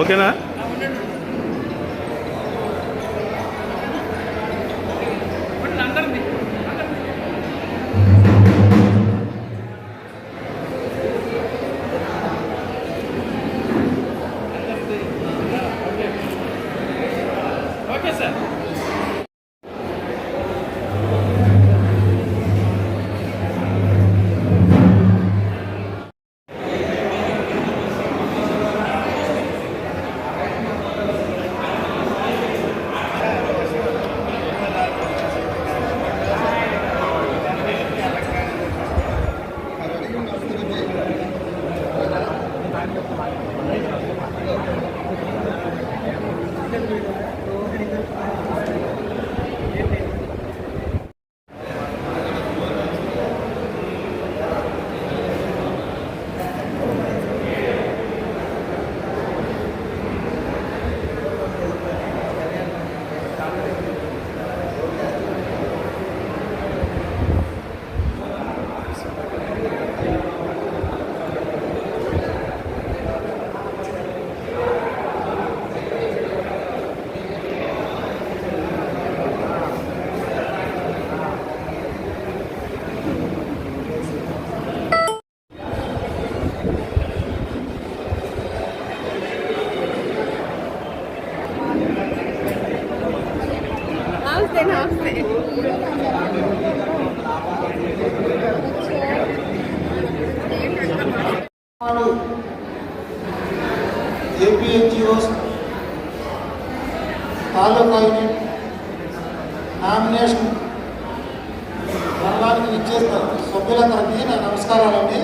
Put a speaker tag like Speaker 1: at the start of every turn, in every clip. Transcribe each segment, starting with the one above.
Speaker 1: ఓకేనా?
Speaker 2: AP NGOs తాలూకా unit nomination మరణానికి ఇచ్చేస్తారు. సభ్యులందరికీ నా నమస్కారాలండి.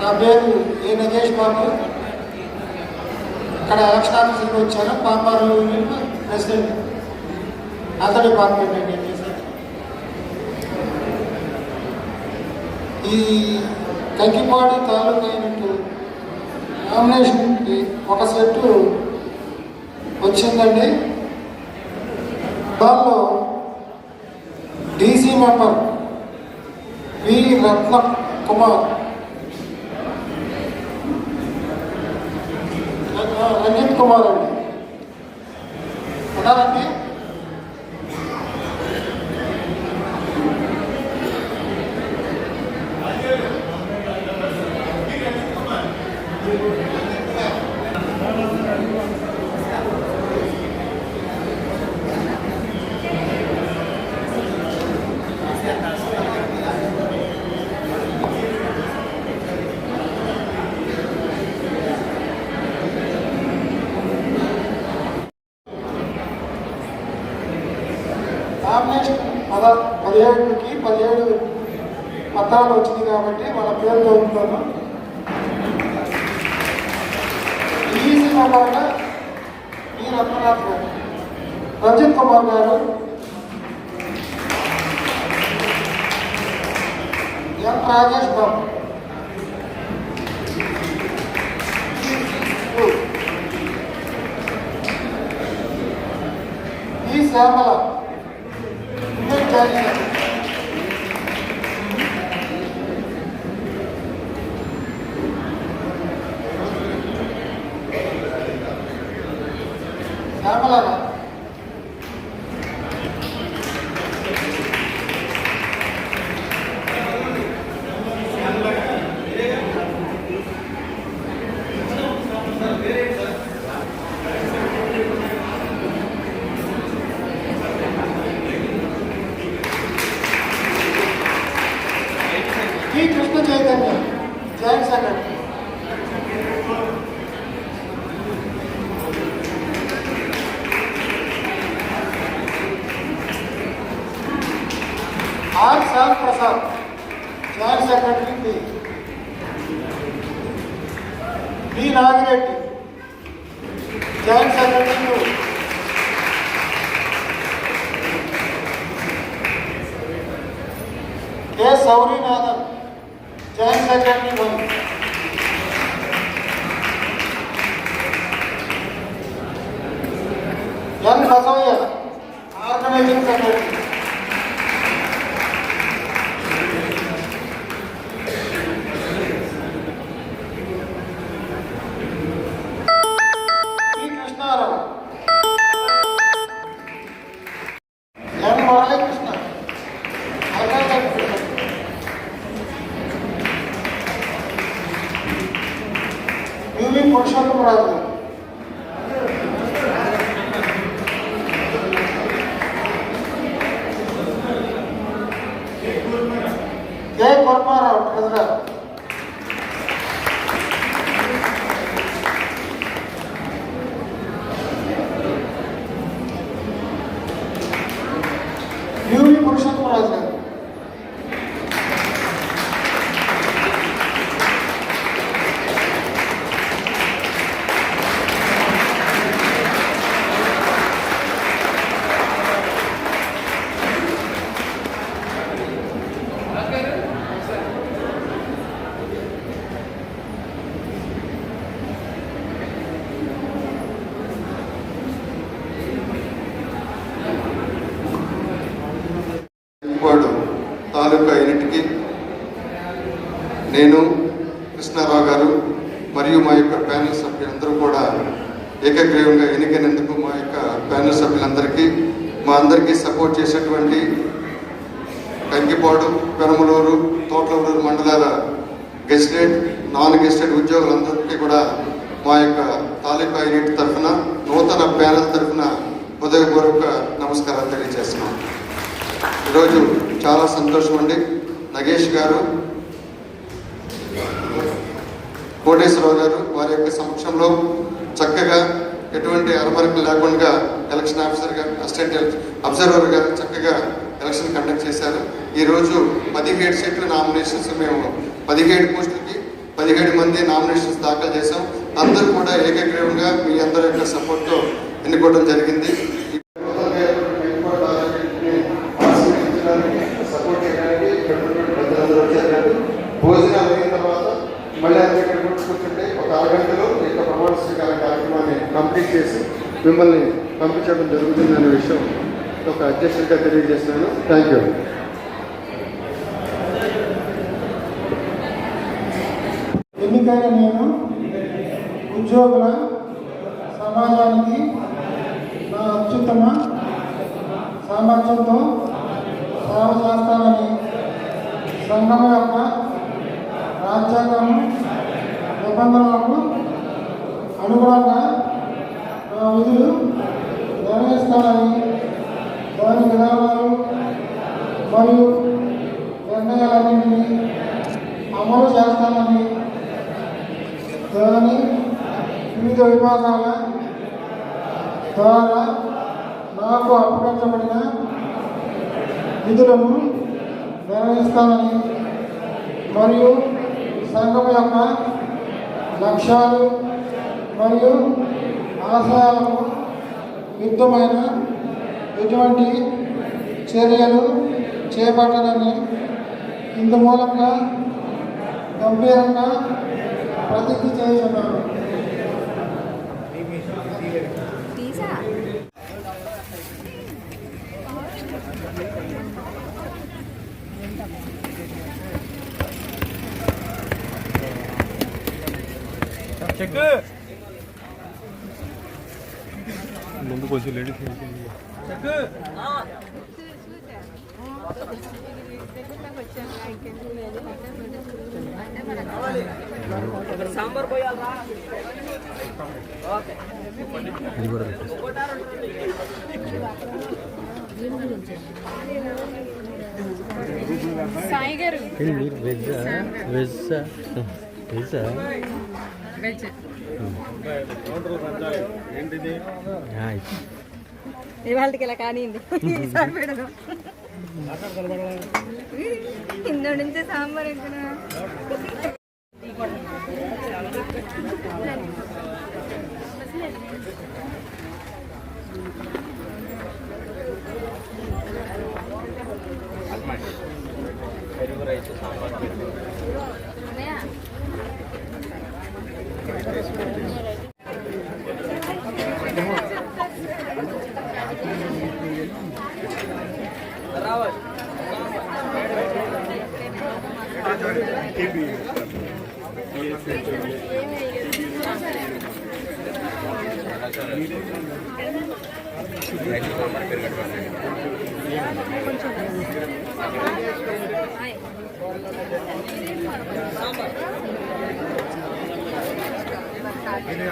Speaker 2: నా పేరు ఏ నగేష్ బాబు. ఇక్కడ ఎలక్షన్ ఆఫీసర్కి వచ్చాను. Pamarru unit president. అతడి డిపార్ట్మెంట్ అండి ఈ కంకిపాడు తాలూకా యూనిట్ నామినేషన్కి ఒక సెట్టు వచ్చిందండి. దానిలో DC member V Ratna Kumar. Ranjith Kumar అండి. ఉన్నారండి? నామినేషన్ పద పదిహేడుకి పదిహేడు పత్రాలు వచ్చింది కాబట్టి వాళ్ళ పేరు చదువుతాను. సినిమా పాట ఈ రత్ననాథ్ గారు రంజిత్ కుమార్ గారు ఎం రాజేష్ బాబు. ఈ శ్యామల ఇదే R Shyam Prasad joint secretary B B Nagireddy joint secretary two K Saurinathan joint secretary one N Basavaiah organising secretary বর্ষা
Speaker 3: তোমরা తాలూకా యూనిట్కి నేను కృష్ణారావు గారు మరియు మా యొక్క ప్యానల్ సభ్యులందరూ కూడా ఏకగ్రీవంగా ఎన్నికైనందుకు మా యొక్క ప్యానల్ సభ్యులందరికీ మా అందరికీ సపోర్ట్ చేసేటువంటి కంకిపాడు పెనమలూరు తోటలూరు మండలాల గెస్టెడ్ నాన్ గెస్టెడ్ ఉద్యోగులందరికీ కూడా మా యొక్క తాలూకా యూనిట్ తరఫున నూతన ప్యానల్ తరఫున హృదయపూర్వక నమస్కారాలు తెలియజేస్తున్నాం. ఈరోజు చాలా సంతోషం అండి. నగేష్ గారు కోటేశ్వరరావు గారు వారి యొక్క సమక్షంలో చక్కగా ఎటువంటి అరమరకు లేకుండా ఎలక్షన్ ఆఫీసర్గా అసిస్టెంట్ గారు చక్కగా ఎలక్షన్ కండక్ట్ చేశారు. ఈరోజు పదిహేడు సీట్ల నామినేషన్స్ మేము పదిహేడు పోస్టులకి పదిహేడు మంది నామినేషన్స్ దాఖలు చేశాం. అందరూ కూడా ఏకగ్రీవంగా మీ అందరి యొక్క సపోర్ట్తో ఎన్నుకోవడం జరిగింది. మిమ్మల్ని పంపించడం జరుగుతుందనే విషయం ఒక అధ్యక్షుడిగా తెలియజేస్తున్నాను. థ్యాంక్ యూ
Speaker 2: ఎన్నికైన నేను ఉద్యోగుల విధానాల ద్వారా నాకు అప్పగించబడిన విధులను నిర్వహిస్తానని మరియు సంఘం యొక్క లక్ష్యాలు మరియు ఆశయాలకు యుద్ధమైన ఎటువంటి చర్యలు చేపట్టనని ఇందు మూలంగా గంభీరంగా ప్రతిజ్ఞ చేస్తున్నాను.
Speaker 4: చెక్
Speaker 5: ముందు కొంచెం లేడీస్
Speaker 4: చెక్
Speaker 5: ఇది కూడా పెట్టేసి
Speaker 1: సాయి గారు
Speaker 5: ఏంటి మీరు వెజ్జా వెజ్జా వెజ్జా
Speaker 1: వెజ్
Speaker 4: ఏంటిది
Speaker 1: ఇవాళకి ఇలా పెడదాం. కింద నుంచే సాంబార్ ఎక్కడ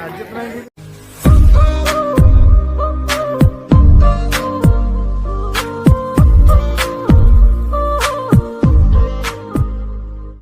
Speaker 1: అజిత్